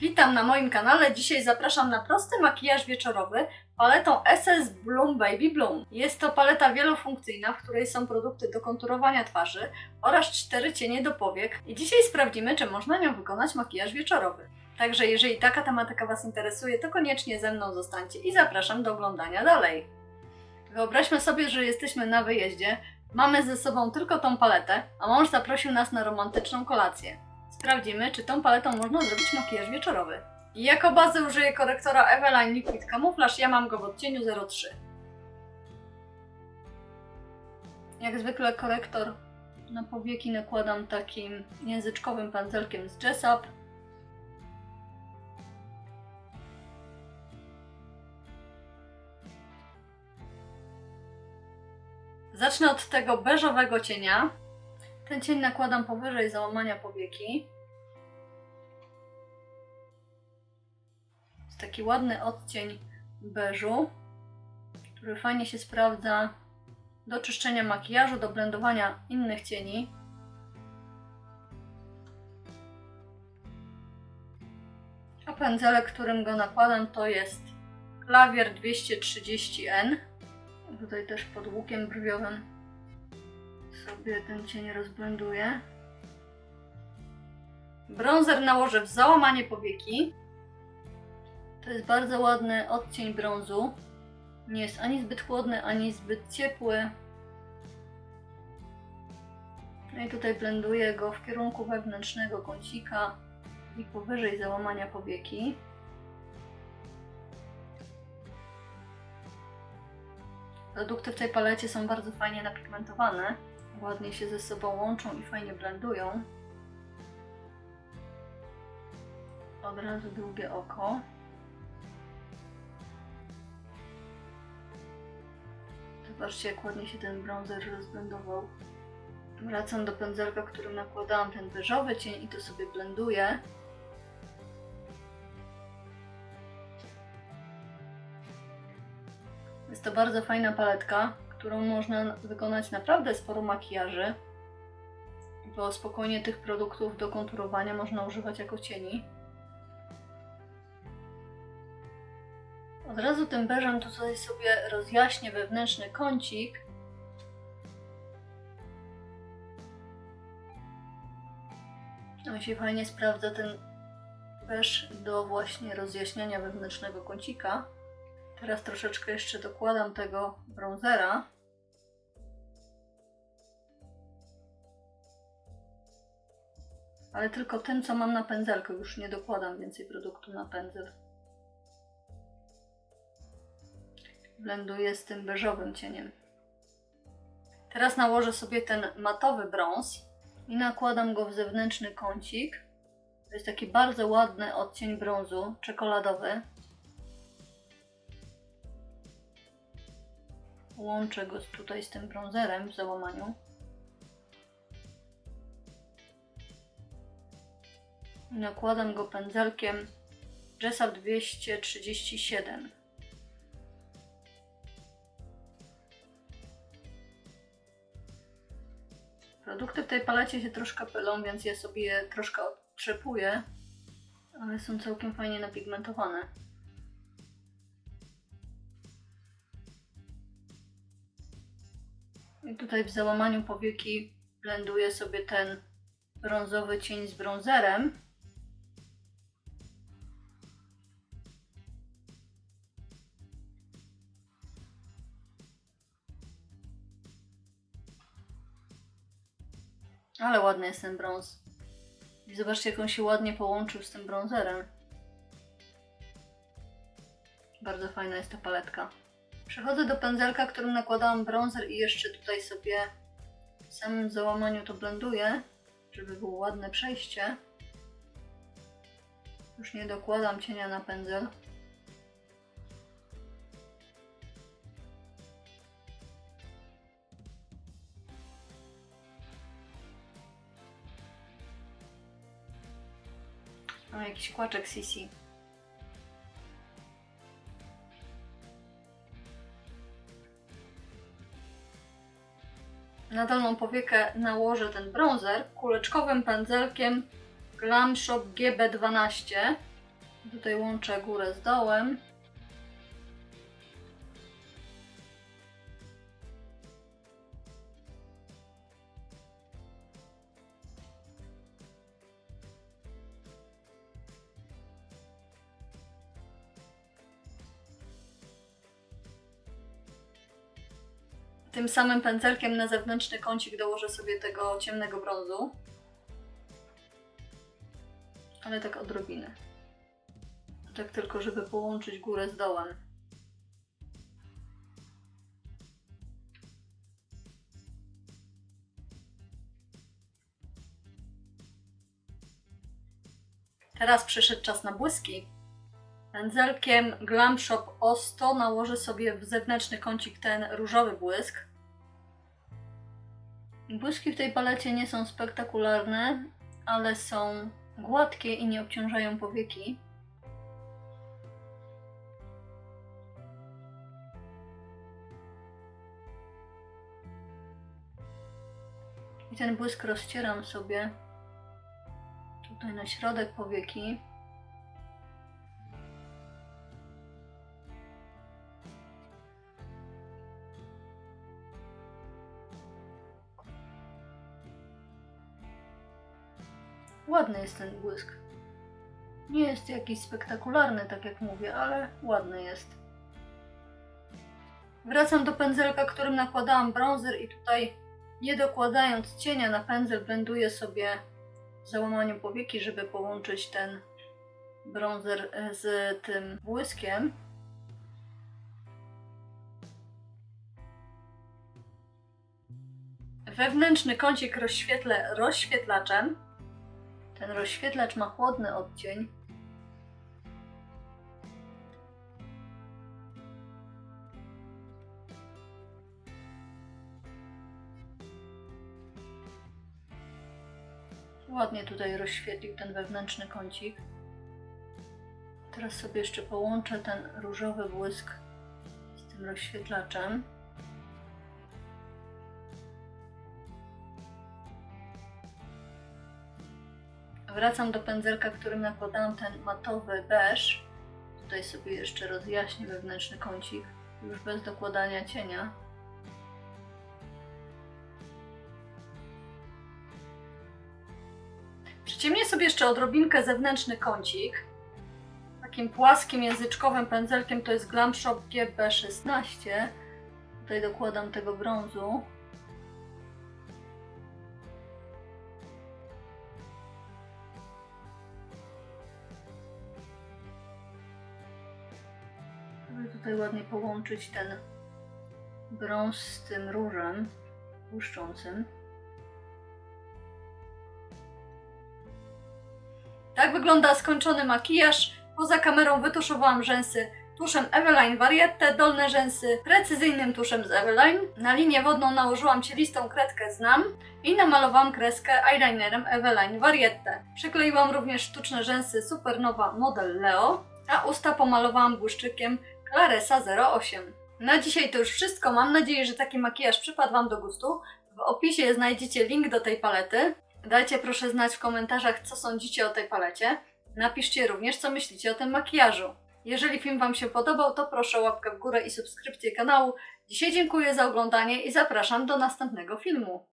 Witam na moim kanale. Dzisiaj zapraszam na prosty makijaż wieczorowy paletą SS Bloom Baby Bloom. Jest to paleta wielofunkcyjna, w której są produkty do konturowania twarzy oraz cztery cienie do powiek. I dzisiaj sprawdzimy, czy można nią wykonać makijaż wieczorowy. Także jeżeli taka tematyka Was interesuje, to koniecznie ze mną zostańcie i zapraszam do oglądania dalej. Wyobraźmy sobie, że jesteśmy na wyjeździe, mamy ze sobą tylko tą paletę, a mąż zaprosił nas na romantyczną kolację. Sprawdzimy, czy tą paletą można zrobić makijaż wieczorowy. Jako bazę użyję korektora Eveline Liquid Camouflage, ja mam go w odcieniu 03. Jak zwykle korektor na powieki nakładam takim języczkowym pędzelkiem z Jessup. Zacznę od tego beżowego cienia. Ten cień nakładam powyżej załamania powieki. Taki ładny odcień beżu, który fajnie się sprawdza do czyszczenia makijażu, do blendowania innych cieni. A pędzelek, którym go nakładam, to jest klawier 230N. Tutaj też pod łukiem brwiowym sobie ten cień rozblenduję. Bronzer nałożę w załamanie powieki. To jest bardzo ładny odcień brązu. Nie jest ani zbyt chłodny, ani zbyt ciepły. No i tutaj blenduję go w kierunku wewnętrznego kącika i powyżej załamania powieki. Produkty w tej palecie są bardzo fajnie napigmentowane. Ładnie się ze sobą łączą i fajnie blendują. Od razu długie oko. Zobaczcie, jak ładnie się ten bronzer rozblendował. Wracam do pędzelka, którym nakładałam ten beżowy cień i to sobie blenduję. Jest to bardzo fajna paletka, którą można wykonać naprawdę sporo makijaży, bo spokojnie tych produktów do konturowania można używać jako cieni. Od razu tym beżem tutaj sobie rozjaśnię wewnętrzny kącik. On się fajnie sprawdza ten beż do właśnie rozjaśniania wewnętrznego kącika. Teraz troszeczkę jeszcze dokładam tego bronzera. Ale tylko tym, co mam na pędzelku. Już nie dokładam więcej produktu na pędzel. Blenduję z tym beżowym cieniem. Teraz nałożę sobie ten matowy brąz i nakładam go w zewnętrzny kącik. To jest taki bardzo ładny odcień brązu, czekoladowy. Łączę go tutaj z tym bronzerem w załamaniu. Nakładam go pędzelkiem Jessup 237. Produkty w tej palecie się troszkę pylą, więc ja sobie je troszkę odtrzepuję, ale są całkiem fajnie napigmentowane. I tutaj w załamaniu powieki blenduję sobie ten brązowy cień z bronzerem. Ale ładny jest ten brąz. I zobaczcie, jak on się ładnie połączył z tym bronzerem. Bardzo fajna jest ta paletka. Przechodzę do pędzelka, którym nakładałam bronzer i jeszcze tutaj sobie w samym załamaniu to blenduję, żeby było ładne przejście. Już nie dokładam cienia na pędzel. O, jakiś kłaczek CC. Na dolną powiekę nałożę ten bronzer kuleczkowym pędzelkiem Glam Shop GB12. Tutaj łączę górę z dołem. Tym samym pędzelkiem na zewnętrzny kącik dołożę sobie tego ciemnego brązu. Ale tak odrobinę. Tak tylko, żeby połączyć górę z dołem. Teraz przyszedł czas na błyski. Pędzelkiem Glam Shop O100 nałożę sobie w zewnętrzny kącik ten różowy błysk. Błyski w tej palecie nie są spektakularne, ale są gładkie i nie obciążają powieki. I ten błysk rozcieram sobie tutaj na środek powieki. Ładny jest ten błysk. Nie jest jakiś spektakularny, tak jak mówię, ale ładny jest. Wracam do pędzelka, którym nakładałam bronzer i tutaj nie dokładając cienia na pędzel blenduję sobie załamaniem powieki, żeby połączyć ten bronzer e, z tym błyskiem. Wewnętrzny kącik rozświetlę rozświetlaczem. Ten rozświetlacz ma chłodny odcień. Ładnie tutaj rozświetlił ten wewnętrzny kącik. Teraz sobie jeszcze połączę ten różowy błysk z tym rozświetlaczem. Wracam do pędzelka, którym nakładałam ten matowy beż. Tutaj sobie jeszcze rozjaśnię wewnętrzny kącik, już bez dokładania cienia. Przyciemnię sobie jeszcze odrobinkę zewnętrzny kącik. Takim płaskim języczkowym pędzelkiem to jest Glam Shop GB16. Tutaj dokładam tego brązu. Tutaj ładnie połączyć ten brąz z tym różem błyszczącym. Tak wygląda skończony makijaż. Poza kamerą wytuszowałam rzęsy tuszem Eveline Variette, dolne rzęsy precyzyjnym tuszem z Eveline. Na linię wodną nałożyłam cielistą kredkę Znam i namalowałam kreskę eyelinerem Eveline Variette. Przykleiłam również sztuczne rzęsy Supernova Model Leo, a usta pomalowałam błyszczykiem Claresa 08. Na dzisiaj to już wszystko. Mam nadzieję, że taki makijaż przypadł Wam do gustu. W opisie znajdziecie link do tej palety. Dajcie proszę znać w komentarzach, co sądzicie o tej palecie. Napiszcie również, co myślicie o tym makijażu. Jeżeli film Wam się podobał, to proszę o łapkę w górę i subskrypcję kanału. Dzisiaj dziękuję za oglądanie i zapraszam do następnego filmu.